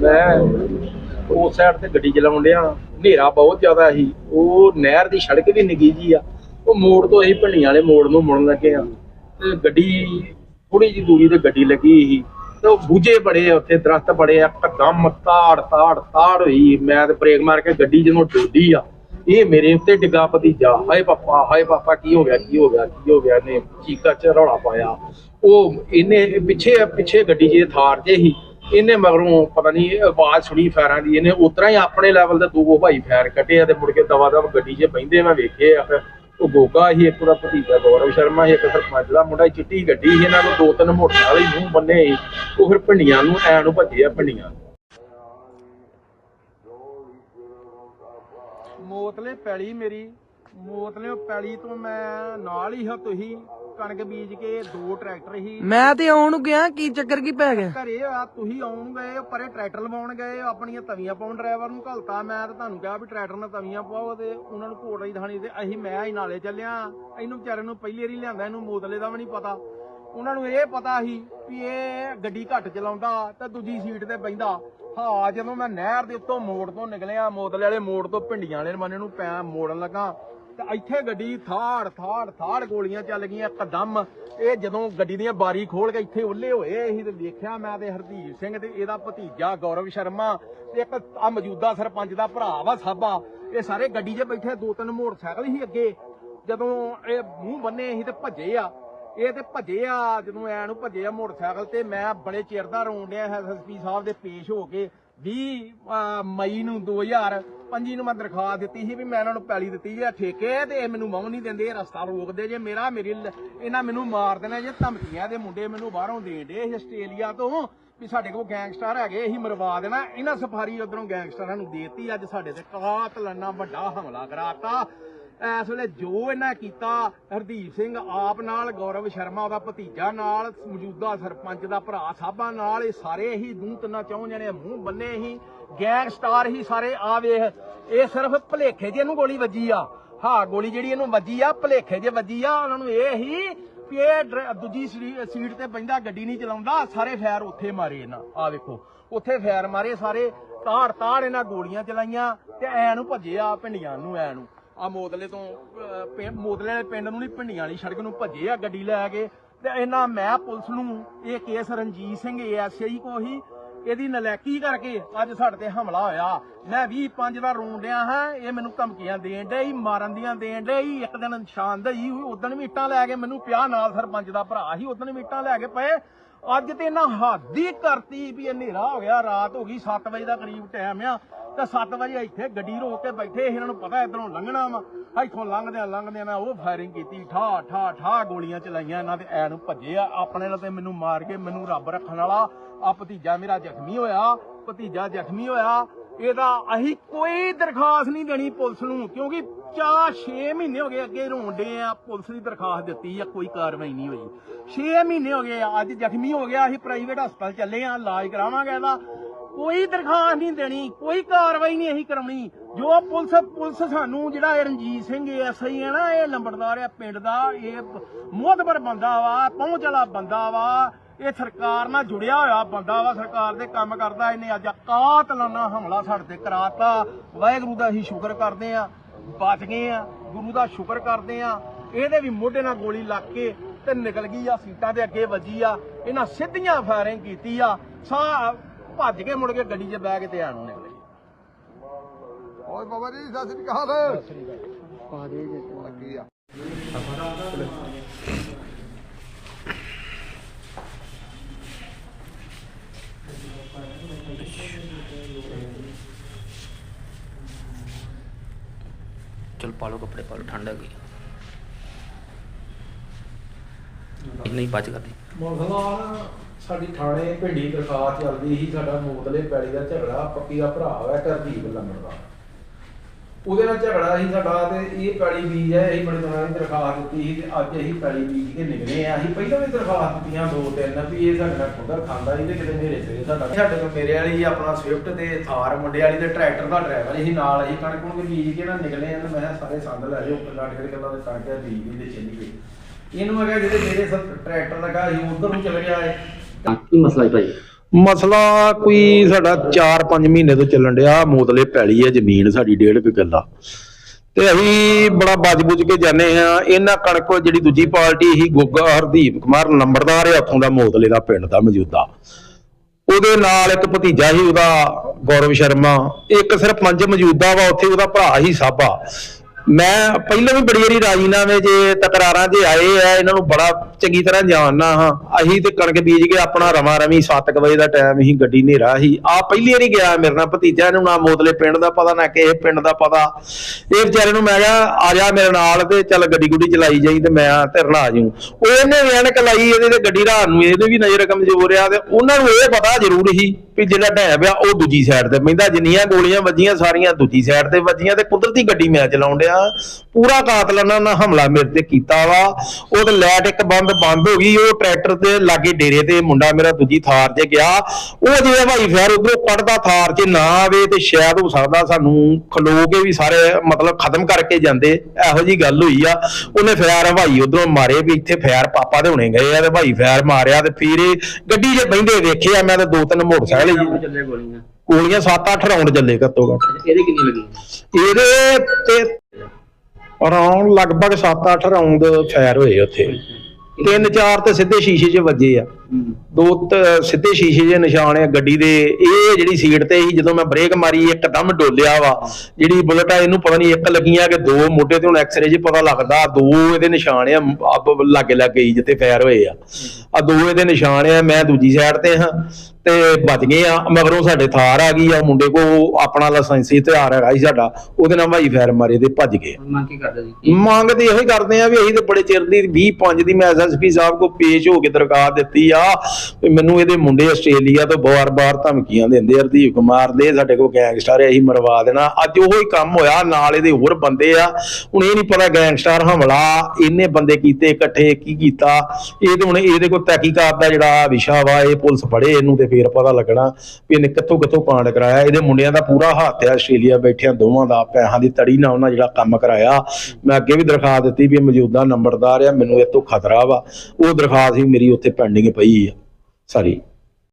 ਮੈਂ ਉਸ ਸਾਈਡ ਤੇ ਗੱਡੀ ਚਲਾਉਣ ਡਿਆ ਹਨੇਰਾ ਬਹੁਤ ਜ਼ਿਆਦਾ ਸੀ। ਉਹ ਨਹਿਰ ਦੀ ਸੜਕ ਵੀ ਨਿੱਗੀ ਜੀ ਆ। ਉਹ ਮੋੜ ਤੋਂ ਅਸੀਂ ਭੰਡੀਆਂ ਵਾਲੇ ਮੋੜ ਨੂੰ ਮੁੜਨ ਲੱਗੇ ਆ। ਤੇ ਗੱਡੀ ਥੋੜੀ ਜਿਹੀ ਦੂਰੀ ਤੇ ਗੱਡੀ ਲੱਗੀ ਸੀ। ਤੇ ਉਹ ਬੂਝੇ ਬੜੇ ਆ ਉੱਥੇ, ਦਰਖਤ ਬੜੇ ਆ ਕਦਮ ਤਾੜ ਤਾੜ ਤਾੜ ਹੋਈ। ਮੈਂ ਤੇ ਬ੍ਰੇਕ ਮਾਰ ਕੇ ਗੱਡੀ ਜਦੋਂ ਡੋਡੀ ਆ ਇਹ ਮੇਰੇ ਉੱਤੇ ਡਿੱਗਾ ਭਤੀਜਾ। ਹਾਏ ਪਾਪਾ ਹਾਏ ਪਾਪਾ, ਕੀ ਹੋ ਗਿਆ, ਕੀ ਹੋ ਗਿਆ, ਕੀ ਹੋ ਗਿਆ? ਨੇ ਚੀਕਾ ਚ ਰੌਲਾ ਪਾਇਆ। ਉਹ ਇਹਨੇ ਪਿੱਛੇ ਪਿੱਛੇ ਗੱਡੀ ਜੇ ਥਾਰ ਜੇ ਸੀ। ਇਹਨੇ ਮਗਰੋਂ ਪਤਾ ਨਹੀਂ ਆਵਾਜ਼ ਸੁਣੀ ਫੈਰਾਂ ਦੀ। ਇਹਨੇ ਉਤਰਾ ਹੀ ਆਪਣੇ ਲੈਵਲ ਦੇ ਦੋ ਭਾਈ ਫੈਰ ਕੱਟੇ ਆ ਤੇ ਮੁੜ ਕੇ ਦਵਾ ਦਵ ਗੱਡੀ 'ਚ ਬਹਿੰਦੇ ਮੈਂ ਵੇਖੇ ਆ ਫਿਰ। ਉਹ ਗੋਗਾ ਹੀ ਇੱਕ ਉਹਦਾ ਭਤੀਜਾ ਗੌਰਵ ਸ਼ਰਮਾ ਸੀ, ਇੱਕ ਸਰਪੰਚ ਦਾ ਮੁੰਡਾ ਚਿੱਟੀ ਗੱਡੀ ਸੀ। ਇਹਨਾਂ ਕੋਲ ਦੋ ਤਿੰਨ ਮੋਟਰ ਵਾਲੇ ਮੂੰਹ ਬੰਨੇ ਸੀ। ਉਹ ਫਿਰ ਭਿੰਡੀਆਂ ਨੂੰ ਐ ਨੂੰ ਭੱਜੇ ਆ ਭੰਡੀਆਂ ਮੋਤਲੇ ਪੈਲੀ ਮੇਰੀ। ਮੋਤਲੇ ਪੈਲੀ ਤੋਂ ਮੈਂ ਨਾਲ ਹੀ ਹਾਂ ਤੁਸੀਂ। ਕਣਕ ਬੀਜ ਕੇ ਦੋ ਟਰੈਕਟਰ ਹੀ। ਮੈਂ ਤੇ ਆਉਣ ਗਿਆ ਕੀ ਚੱਕਰ ਕੀ ਪੈ ਗਿਆ? ਘਰੇ ਆ ਤੁਸੀਂ ਆਉਣ ਗਏ ਪਰੇ ਟਰੈਕਟਰ ਲਵਾਉਣ ਗਏ ਆਪਣੀਆਂ ਤਵੀਆਂ ਪਾਉਣ ਡਰਾਈਵਰ ਨੂੰ ਘਲਤਾ। ਮੈਂ ਤਾਂ ਤੁਹਾਨੂੰ ਕਿਹਾ ਵੀ ਟਰੈਕਟਰ ਨਾਲ ਤਵੀਆਂ ਪਾਓ ਤੇ ਉਹਨਾਂ ਨੂੰ ਕੋਟੜੀ ਥਾਣੀ ਤੇ ਅਸੀਂ ਮੈਂ ਹੀ ਨਾਲੇ ਚੱਲਿਆ। ਇਹਨੂੰ ਵਿਚਾਰੇ ਨੂੰ ਪਹਿਲੀ ਵਾਰੀ ਲਿਆਂਦਾ ਇਹਨੂੰ ਮੋਦਲੇ ਦਾ ਵੀ ਨਹੀਂ ਪਤਾ। ਉਹਨਾਂ ਨੂੰ ਇਹ ਪਤਾ ਸੀ ਵੀ ਇਹ ਗੱਡੀ ਘੱਟ ਚਲਾਉਂਦਾ ਤੇ ਦੂਜੀ ਸੀਟ ਤੇ ਬੈਂਦਾ ਹਾਂ ਜਦੋਂ ਮੈਂ ਨਹਿਰ ਦੇ ਉੱਤੋਂ ਮੋੜ ਤੋਂ ਨਿਕਲਿਆ ਮੋਦਲੇ ਵਾਲੇ ਮੋੜ ਤੋਂ ਭਿੰਡੀਆਂ ਵਾਲੇ ਬੰਨੇ ਨੂੰ ਪੈ ਮੋੜਨ ਲੱਗਾ। ਤੇ ਇੱਥੇ ਗੱਡੀ ਥਾੜ ਥਾੜ ਥਾੜ ਗੋਲੀਆਂ ਚੱਲ ਗਈਆਂ ਕਦਮ ਇਹ ਜਦੋਂ ਗੱਡੀ ਦੀਆਂ ਬਾਰੀ ਖੋਲ ਕੇ ਇੱਥੇ ਉੱਲੇ ਹੋਏ ਅਸੀਂ ਤੇ ਵੇਖਿਆ ਮੈਂ ਤੇ ਹਰਦੀਪ ਸਿੰਘ ਤੇ ਇਹਦਾ ਭਤੀਜਾ ਗੌਰਵ ਸ਼ਰਮਾ ਤੇ ਇੱਕ ਆ ਮੌਜੂਦਾ ਸਰਪੰਚ ਦਾ ਭਰਾ ਵਾ ਸਾਬਾ। ਇਹ ਸਾਰੇ ਗੱਡੀ 'ਚ ਬੈਠੇ, ਦੋ ਤਿੰਨ ਮੋਟਰਸਾਈਕਲ ਸੀ ਅੱਗੇ। ਜਦੋਂ ਇਹ ਮੂੰਹ ਬੰਨੇ ਸੀ ਤੇ ਭੱਜੇ ਆ। ਇਹ ਤੇ ਭੱਜੇ ਆ, ਜਦੋਂ ਐ ਨੂੰ ਭੱਜੇ ਆ ਮੋਟਰਸਾਈਕਲ ਤੇ, ਮੈਂ ਬੜੇ ਚਿਰ ਦਾ ਰੋਣ ਡਿਆ ਐਸਐਸਪੀ ਸਾਹਿਬ ਦੇ ਪੇਸ਼ ਹੋ ਕੇ 20 ਮਈ ਨੂੰ 2025 ਨੂੰ ਮੈਂ ਦਰਖਾਸਤ ਦਿੱਤੀ ਸੀ ਵੀ ਮੈਂ ਇਹਨਾਂ ਨੂੰ ਪੈਲੀ ਦਿੱਤੀ ਹੈ ਠੇਕੇ, ਤੇ ਇਹ ਮੈਨੂੰ ਮੌਂ ਨਹੀਂ ਦਿੰਦੇ, ਇਹ ਰਸਤਾ ਰੋਕਦੇ ਜੇ ਮੇਰਾ, ਮੇਰੀ ਇਹਨਾਂ ਮੈਨੂੰ ਮਾਰ ਦੇਣਾ ਜੇ, ਧਮਕੀਆਂ ਦੇ ਮੁੰਡੇ ਮੈਨੂੰ ਬਾਹਰੋਂ ਦੇਣ ਦੇ ਆਸਟ੍ਰੇਲੀਆ ਤੋਂ, ਵੀ ਸਾਡੇ ਕੋਲ ਗੈਂਗਸਟਰ ਹੈਗੇ ਅਸੀਂ ਮਰਵਾ ਦੇਣਾ। ਇਹਨਾਂ ਸਫਾਰੀ ਉਧਰੋਂ ਗੈਂਗਸਟਰਾਂ ਨੂੰ ਦੇਤੀ, ਅੱਜ ਸਾਡੇ ਤੇ ਕਾਤਲਾਨਾ ਵੱਡਾ ਹਮਲਾ ਕਰਾਤਾ। ਇਸ ਵੇਲੇ ਜੋ ਇਹਨਾਂ ਕੀਤਾ, ਹਰਦੀਪ ਸਿੰਘ ਆਪ ਨਾਲ, ਗੌਰਵ ਸ਼ਰਮਾ ਉਹਦਾ ਭਤੀਜਾ ਨਾਲ, ਮੌਜੂਦਾ ਸਰਪੰਚ ਦਾ ਭਰਾ ਸਾਹਿਬਾਂ ਨਾਲ, ਇਹ ਸਾਰੇ ਹੀ ਦੂੰ ਤਿੰਨਾਂ ਚੌਂ ਜਣੇ ਮੂੰਹ ਬੰਨੇ ਹੀ ਗੈਂਗਸਟਾਰ ਹੀ ਸਾਰੇ, ਆ ਵੇਖ, ਇਹ ਸਿਰਫ ਭਲੇਖੇ ਜੇ ਇਹਨੂੰ ਗੋਲੀ ਵੱਜੀ ਆ। ਹਾਂ, ਗੋਲੀ ਜਿਹੜੀ ਇਹਨੂੰ ਵੱਜੀ ਆ, ਭਲੇਖੇ ਜੇ ਵੱਜੀ ਆ, ਉਹਨਾਂ ਨੂੰ ਇਹ ਹੀ ਵੀ ਇਹ ਡਰ- ਦੂਜੀ ਸਰੀ- ਸੀਟ ਤੇ ਬੈਂਦਾ ਗੱਡੀ ਨਹੀਂ ਚਲਾਉਂਦਾ, ਸਾਰੇ ਫੈਰ ਉੱਥੇ ਮਾਰੇ ਇਹਨਾਂ, ਆ ਵੇਖੋ। ਉੱਥੇ ਫੈਰ ਮਾਰੇ ਸਾਰੇ ਤਾੜ ਤਾੜ ਇਹਨਾਂ ਗੋਲੀਆਂ ਚਲਾਈਆਂ, ਤੇ ਐ ਨੂੰ ਭੱਜੇ ਆ ਪਿੰਡੀਆਂ ਨੂੰ, ਐ ਨੂੰ। ਆ ਮੋਦਲੇ ਤੋਂ ਅਹ, ਪਿੰ- ਮੋਦਲੇ ਵਾਲੇ ਪਿੰਡ ਨੂੰ ਨਹੀਂ ਪਿੰਡੀਆਂ ਵਾਲੀ ਸੜਕ ਨੂੰ ਭੱਜੇ ਆ ਗੱਡੀ ਲੈ ਕੇ। ਤੇ ਇਹਨਾਂ ਮੈਂ ਪੁਲਿਸ ਨੂੰ ਇਹ ਕੇਸ ਰਣਜੀਤ ਸਿੰਘ ਐਸਆਈ ਕੋ ਹੀ ਇਹਦੀ ਨਲੈਕੀ ਕਰਕੇ ਅੱਜ ਸਾਡੇ ਤੇ ਹਮਲਾ ਹੋਇਆ। ਮੈਂ 20 5 ਦਾ ਰੋਣ ਡਿਆ ਹਾਂ ਇਹ ਮੈਨੂੰ ਧਮਕੀਆਂ ਦੇਣ ਡੇ ਹੀ ਮਾਰਨ ਦੀਆਂ ਦੇਣ ਡੇ ਹੀ ਇੱਕ ਦਿਨ ਨਿਸ਼ਾਨ ਦਈ ਉਦੋਂ ਵੀ ਇੱਟਾਂ ਲੈ ਕੇ ਮੈਨੂੰ ਪਿਆ ਨਾਲ ਸਰਪੰਚ ਦਾ ਭਰਾ ਸੀ ਉਦੋਂ ਵੀ ਇੱਟਾਂ ਲੈ ਕੇ ਪਏ। ਅੱਜ ਤੇ ਇਹਨਾਂ ਹਾਦੀ ਕਰਤੀ ਵੀ ਇਹ ਹਨੇਰਾ ਹੋ ਗਿਆ, ਰਾਤ ਹੋ ਗਈ 7 ਵਜੇ ਦਾ ਕਰੀਬ ਟਾਈਮ ਆ। ਤੇ 7 ਵਜੇ ਇੱਥੇ ਗੱਡੀ ਰੋਕ ਕੇ ਬੈਠੇ ਇਹਨਾਂ ਨੂੰ ਪਤਾ ਇਧਰੋਂ ਲੰਘਣਾ ਵਾ। ਇੱਥੋਂ ਲੰਘਦਿਆਂ ਲੰਘਦਿਆਂ ਨਾ ਉਹ ਫਾਇਰਿੰਗ ਕੀਤੀ ਠਾ ਠਾ ਠਾ ਗੋਲੀਆਂ ਚਲਾਈਆਂ, ਇਹਨਾਂ ਦੇ ਐ ਨੂੰ ਭੱਜੇ ਆ। ਆਪਣੇ ਨਾਲ ਤੇ ਮੈਨੂੰ ਮਾਰ ਕੇ ਮੈਨੂੰ ਰੱਬ ਰੱਖਣ ਵਾਲਾ ਆ ਭਤੀਜਾ ਮੇਰਾ ਜ਼ਖਮੀ ਹੋਇਆ, ਭਤੀਜਾ ਜ਼ਖਮੀ ਹੋਇਆ। ਇਹਦਾ ਅਸੀਂ ਕੋਈ ਦਰਖਾਸਤ ਨਹੀਂ ਦੇਣੀ ਪੁਲਿਸ ਨੂੰ, ਕਿਉਂਕਿ ਚਾਰ 6 ਮਹੀਨੇ ਹੋ ਗਏ ਅੱਗੇ ਰੋਂਡੇ ਆ ਪੁਲਿਸ ਦੀ ਦਰਖਾਸਤ ਦਿੱਤੀ ਆ ਕੋਈ ਕਾਰਵਾਈ ਨਹੀਂ ਹੋਈ। 6 ਮਹੀਨੇ ਹੋ ਗਏ ਆ, ਅੱਜ ਜ਼ਖਮੀ ਹੋ ਗਿਆ ਅਸੀਂ ਪ੍ਰਾਈਵੇਟ ਹਸਪਤਾਲ ਚੱਲੇ ਆ ਇਲਾਜ ਕਰਾਵਾਂਗੇ ਇਹਦਾ। ਕੋਈ ਦਰਖਾਸਤ ਨਹੀਂ ਦੇਣੀ ਕੋਈ ਕਾਰਵਾਈ ਨਹੀਂ ਅਸੀਂ ਕਰਾਉਣੀ। ਜੋ ਪੁਲਿਸ ਪੁਲਿਸ ਸਾਨੂੰ ਜਿਹੜਾ ਇਹ ਰਣਜੀਤ ਸਿੰਘ ਐਸਆਈ ਹੈ ਨਾ ਇਹ ਲੰਬੜਦਾਰ ਆ ਪਿੰਡ ਦਾ ਇਹ ਮੋਹਤਬਰ ਬੰਦਾ ਵਾ ਪਹੁੰਚ ਵਾਲਾ ਬੰਦਾ ਵਾ ਇਹ ਸਰਕਾਰ ਨਾਲ ਜੁੜਿਆ ਹੋਇਆ ਬੰਦਾ ਵਾ ਸਰਕਾਰ ਦੇ ਕੰਮ ਕਰਦਾ ਇਹਨੇ ਅੱਜ ਕਾਤਲਾਨਾ ਹਮਲਾ ਸਾਡੇ ਤੇ ਕਰਾਤਾ। ਵਾਹਿਗੁਰੂ ਦਾ ਅਸੀਂ ਸ਼ੁਕਰ ਕਰਦੇ ਆ। ਬਚ ਗਏ ਆ ਗੁਰੂ ਦਾ ਸ਼ੁਕਰ ਕਰਦੇ ਆ। ਇਹਦੇ ਵੀ ਮੋਢੇ ਨਾਲ ਗੋਲੀ ਲੱਗ ਕੇ ਤੇ ਨਿਕਲ ਗਈ ਆ ਸੀਟਾਂ ਦੇ ਅੱਗੇ ਵੱਜੀ ਆ। ਇਹਨਾਂ ਸਿੱਧੀਆਂ ਫਾਇਰਿੰਗ ਕੀਤੀ ਆ। ਸਾ ਭੱਜ ਕੇ ਮੁੜ ਕੇ ਗੱਡੀ 'ਚ ਬਹਿ ਕੇ ਤੇ ਆਣੂ ਨਿਕਲੇ। ਓਏ ਬਾਬਾ ਜੀ ਸਤਿ ਸ੍ਰੀ ਅਕਾਲ। ਪਾ ਦੇ ਜੇ ਲੱਗੀ ਆ? पालो कपड़े पालो ठंड आ गई नहीं बच कर दी ਮੋਹਨਲਾਲ ਸਾਡੀ ਥਾਣੇ ਭਿੰਡੀ ਦਰਖਾਸਤ ਚੱਲਦੀ ਸੀ ਸਾਡਾ ਮੋਦਲੇ ਪੈੜੀ ਦਾ ਝਗੜਾ ਪੱਕੀ ਦਾ ਭਰਾ ਹੈ ਕਰਦੀਪ ਲੰਮੜ ਦਾ ਉਹਦੇ ਨਾਲ ਝਗੜਾ ਸੀ ਸਾਡਾ ਤੇ ਇਹ ਪੈੜੀ ਬੀਜ ਹੈ ਅਸੀਂ ਬੜੇ ਦਿਨਾਂ ਦੀ ਦਰਖਾਸਤ ਦਿੱਤੀ ਸੀ ਤੇ ਅੱਜ ਅਸੀਂ ਪੈੜੀ ਬੀਜ ਕੇ ਨਿਕਲੇ ਆ ਅਸੀਂ ਪਹਿਲਾਂ ਵੀ ਦਰਖਾਸਤ ਦਿੱਤੀਆਂ ਦੋ ਤਿੰਨ ਵੀ ਇਹ ਸਾਡੇ ਨਾਲ ਖਾਂਦਾ ਸੀ ਤੇ ਕਿਤੇ ਨੇਰੇ ਸਵੇਰੇ ਸਾਡਾ ਸਾਡੇ ਕੋਲ ਮੇਰੇ ਵਾਲੀ ਆਪਣਾ ਸਵਿਫਟ ਤੇ ਥਾਰ ਮੁੰਡੇ ਵਾਲੀ ਤੇ ਟਰੈਕਟਰ ਦਾ ਡਰਾਈਵਰ ਸੀ, ਨਾਲ ਅਸੀਂ ਕਣਕ ਕੁਣਕ ਬੀਜ ਕੇ ਨਾ ਨਿਕਲੇ ਆ ਤੇ ਮੈਂ ਸਾਰੇ ਸੰਦ ਲੈ ਲਿਓ, ਉੱਪਰ ਲੱਟ ਕੇ ਗੱਲਾਂ ਦੇ ਕਣਕ ਬੀਜ ਦੀ ਤੇ ਚੱਲੀ ਗਈ ਇਹਨੂੰ ਮੈਂ ਕਿਹਾ ਜਿਹੜੇ ਜਿਹੜੇ ਟਰੈਕਟਰ ਲਗਾ ਸੀ ਉਧਰ ਨੂੰ ਚਲ ਗਿਆ ਏ। ਕੀ ਮਸਲਾ ਹੈ ਭਾਈ? ਮਸਲਾ ਕੋਈ ਸਾਡਾ 4-5 ਮਹੀਨੇ ਤੋਂ ਚੱਲਣ ਡਿਆ, ਮੋਦਲੇ ਪੈਲੀ ਹੈ ਜ਼ਮੀਨ ਸਾਡੀ ਡੇਢ ਕੁ ਕਿੱਲਾ। ਤੇ ਅਸੀਂ ਬੜਾ ਬੁੱਝ ਕੇ ਜਾਂਦੇ ਆ ਇਹਨਾਂ ਕਣਕ ਜਿਹੜੀ ਦੂਜੀ ਪਾਰਟੀ ਸੀ, ਗੁੱਗਾ ਹਰਦੀਪ ਕੁਮਾਰ ਨੰਬਰਦਾਰ ਹੈ ਉੱਥੋਂ ਦਾ ਮੋਤਲੇ ਦਾ ਪਿੰਡ ਦਾ ਮੌਜੂਦਾ। ਉਹਦੇ ਨਾਲ ਇੱਕ ਭਤੀਜਾ ਸੀ, ਉਹਦਾ ਗੌਰਵ ਸ਼ਰਮਾ। ਇੱਕ ਸਿਰਫ ਪੰਜ ਮੌਜੂਦਾ ਵਾ, ਉੱਥੇ ਉਹਦਾ ਭਰਾ ਹੀ ਸਾਬਾ। ਮੈਂ ਪਹਿਲਾਂ ਵੀ ਬੜੀ ਵਾਰੀ ਰਾਜੀਨਾਮੇ ਜੇ ਤਕਰਾਰਾਂ 'ਚ ਆਏ ਆ, ਇਹਨਾਂ ਨੂੰ ਬੜਾ ਚੰਗੀ ਤਰ੍ਹਾਂ ਜਾਣਨਾ ਹਾਂ। ਅਸੀਂ ਤੇ ਕਣਕ ਬੀਜ ਕੇ ਆਪਣਾ ਰਮਾ ਰਵੀ 7 ਵਜੇ ਦਾ ਟਾਈਮ ਹੀ ਗੱਡੀ ਹਨੇਰਾ ਸੀ। ਆ ਪਹਿਲੀ ਵਾਰੀ ਗਿਆ ਮੇਰੇ ਨਾਲ ਭਤੀਜਾ ਨੂੰ ਨਾ ਮੋਦਲੇ ਪਿੰਡ ਦਾ ਪਤਾ, ਨਾ ਕਿਸੇ ਪਿੰਡ ਦਾ ਪਤਾ। ਇਹ ਵਿਚਾਰੇ ਨੂੰ ਮੈਂ ਕਿਹਾ, ਆ ਜਾ ਮੇਰੇ ਨਾਲ ਤੇ ਚੱਲ ਗੱਡੀ ਗੁੱਡੀ ਚਲਾਈ ਜਾਈ ਤੇ ਮੈਂ ਤੇਰੇ ਨਾਲ ਆ ਜਾਊਂ। ਉਹ ਐਨਕ ਲਾਈ ਇਹਦੇ ਤੇ ਗੱਡੀ ਰਾਤ ਨੂੰ ਇਹਦੇ ਵੀ ਨਜ਼ਰ ਕਮਜ਼ੋਰ ਆ ਤੇ ਉਹਨਾਂ ਨੂੰ ਇਹ ਪਤਾ ਜ਼ਰੂਰ ਸੀ ਵੀ ਜਿਹੜਾ ਢੈਬ ਆ ਉਹ ਦੂਜੀ ਸਾਈਡ ਤੇ ਪੈਂਦਾ। ਜਿੰਨੀਆਂ ਗੋਲੀਆਂ ਵੱਜੀਆਂ ਸਾਰੀਆਂ ਦੂਜੀ ਸਾਈਡ ਤੇ ਵੱਜੀਆਂ ਤੇ ਕੁਦਰਤੀ ਗੱਡੀ ਮੈਂ ਚਲਾਉਣ ਡਿਆ। ਪੂਰਾ ਕਾਤਲਾਨਾ ਉਹਨਾਂ ਹਮਲਾ ਮੇਰੇ ਤੇ ਕੀਤਾ ਵਾ। ਉਹ ਤੇ ਲੈਟ ਇੱਕ ਬੰਬ ਬੰਦ ਬੰਦ ਹੋ ਗਈ ਉਹ ਟਰੈਕਟਰ ਤੇ ਲਾਗੇ ਡੇਰੇ ਤੇ ਮੁੰਡਾ ਮੇਰਾ ਦੂਜੀ ਥਾਰ 'ਚ ਗਿਆ। ਉਹ ਜਿਵੇਂ ਭਾਈ ਫੈਰ ਉਧਰੋਂ ਕੱਢਦਾ ਥਾਰ 'ਚ ਨਾ ਆਵੇ ਤੇ ਸ਼ਾਇਦ ਹੋ ਸਕਦਾ ਸਾਨੂੰ ਖਲੋ ਕੇ ਵੀ ਸਾਰੇ ਮਤਲਬ ਖਤਮ ਕਰਕੇ ਜਾਂਦੇ ਇਹੋ ਜੀ ਗੱਲ ਹੋਈ ਆ। ਉਹਨੇ ਫੈਰ ਹਵਾਈ ਉਧਰੋਂ ਮਾਰੇ ਵੀ ਇੱਥੇ ਫੈਰ ਪਾਪਾ ਦੇ ਹੋਣੇ ਗਏ ਆ ਤੇ ਭਾਈ ਫੈਰ ਮਾਰਿਆ ਤੇ ਫਿਰ ਇਹ ਗੱਡੀ 'ਚ ਬਹਿੰਦੇ ਵੇਖਿਆ ਮੈਂ ਤੇ ਦੋ ਤਿੰਨ ਮੋਟਰਸਾਈਕਲ ਚੱਲੇ ਗੋਲੀਆਂ? ਗੋਲੀਆਂ 7-8 ਰਾਉਂਡ ਚੱਲੇ ਘੱਟੋ ਘੱਟ। ਇਹਦੇ ਕਿੰਨੀ ਲੱਗੀ ਇਹਦੇ ਤੇ ਅਰਾਊਂਡ ਲਗਭਗ 7-8 ਰਾਉਂਡ ਫਾਇਰ ਹੋਏ ਉੱਥੇ। ਤਿੰਨ ਚਾਰ ਤੇ ਸਿੱਧੇ ਸ਼ੀਸ਼ੇ 'ਚ ਵੱਜੇ ਆ। ਦੋ ਸਿੱਧੇ ਸ਼ੀਸ਼ੇ 'ਚ ਨਿਸ਼ਾਨ ਆ ਗੱਡੀ ਦੇ ਇਹ ਜਿਹੜੀ ਸੀਟ ਤੇ ਸੀ ਜਦੋਂ ਮੈਂ ਬ੍ਰੇਕ ਮਾਰੀ ਇੱਕਦਮ ਡੋਲਿਆ ਵਾ। ਜਿਹੜੀ ਬੁਲਟ ਆ ਇਹਨੂੰ ਪਤਾ ਨਹੀਂ ਇੱਕ ਲੱਗੀਆਂ ਕਿ ਦੋ ਮੋਢੇ ਤੇ ਹੁਣ ਐਕਸ-ਰੇ 'ਚ ਪਤਾ ਲੱਗਦਾ ਦੋ ਇਹਦੇ ਨਿਸ਼ਾਨ ਆ ਅੱਬ ਲਾਗੇ ਲੱਗੇ ਜਿੱਥੇ ਫਾਇਰ ਹੋਏ ਆ। ਆ ਦੋ ਇਹਦੇ ਨਿਸ਼ਾਨ ਆ ਮੈਂ ਦੂਜੀ ਸਾਈਡ ਤੇ ਹਾਂ ਤੇ ਬਚ ਗਏ ਆ ਮਗਰੋਂ ਸਾਡੇ ਥਾਰ ਆ ਗਈ ਆ ਮੁੰਡੇ ਕੋ ਆਪਣਾ ਲਾਇਸੈਂਸੀ ਹਥਿਆਰ ਹੈਗਾ ਸੀ ਸਾਡਾ ਉਹਦੇ ਨਾਲ ਭਾਈ ਫਾਇਰ ਮਾਰੇ ਤੇ ਭੱਜ ਗਏ। ਮੰਗ ਕੀ ਕਰਦਾ ਜੀ? ਮੰਗ ਤੇ ਇਹੋ ਹੀ ਕਰਦੇ ਆ ਵੀ ਅਸੀਂ ਤੇ ਬੜੇ ਚਿਰ ਦੀ 20 5 ਦੀ ਮੈਂ ਐਸਐਸਪੀ ਸਾਹਿਬ ਕੋ ਪੇਸ਼ ਹੋ ਕੇ ਦਰਖਾਸਤ ਦਿੱਤੀ ਆ ਵੀ ਮੈਨੂੰ ਇਹਦੇ ਮੁੰਡੇ ਆਸਟ੍ਰੇਲੀਆ ਤੋਂ ਬਾਰ-ਬਾਰ ਧਮਕੀਆਂ ਦਿੰਦੇ ਹਰਦੀਪ ਕੁਮਾਰ ਦੇ, ਸਾਡੇ ਕੋਲ ਗੈਂਗਸਟਰ ਹੈ ਅਸੀਂ ਮਰਵਾ ਦੇਣਾ। ਅੱਜ ਉਹੋ ਕੰਮ ਹੋਇਆ, ਨਾਲ ਇਹਦੇ ਹੋਰ ਬੰਦੇ ਆ। ਹੁਣ ਇਹ ਨਹੀਂ ਪਤਾ ਗੈਂਗਸਟਰ ਹਮਲਾ ਇਹਨੇ ਬੰਦੇ ਕੀਤੇ, ਇਕੱਠੇ ਕੀ ਕੀਤਾ। ਇਹ ਤੇ ਹੁਣ ਇਹਦੇ ਕੋਲ ਤਹਿਕੀਕਾਤ ਦਾ ਜਿਹੜਾ ਵਿਸ਼ਾ ਵਾ, ਇਹ ਪੁਲਿਸ ਫੜੇ ਇਹਨੂੰ ਤੇ ਫੇਰ ਪਤਾ ਲੱਗਣਾ ਵੀ ਇਹਨੇ ਕਿੱਥੋਂ ਕਿੱਥੋਂ ਕਾਂਡ ਕਰਾਇਆ। ਇਹਦੇ ਮੁੰਡਿਆਂ ਦਾ ਪੂਰਾ ਹੱਥ ਹੈ ਆਸਟ੍ਰੇਲੀਆ ਬੈਠਿਆਂ ਦੋਵਾਂ ਦਾ, ਪੈਸਿਆਂ ਦੀ ਤੜੀ ਨਾਲ ਉਹਨਾਂ ਜਿਹੜਾ ਕੰਮ ਕਰਾਇਆ। ਮੈਂ ਅੱਗੇ ਵੀ ਦਰਖਾਸਤ ਦਿੱਤੀ ਵੀ ਇਹ ਮੌਜੂਦਾ ਨੰਬਰਦਾਰ ਆ, ਮੈਨੂੰ ਇਹ ਤੋਂ ਖਤਰਾ ਵਾ। ਉਹ ਦਰਖਾਸਤ ਵੀ ਮੇਰੀ ਉੱਥੇ ਪੈਂਡਿੰਗ ਪਈ ਆ ਸਾਰੀ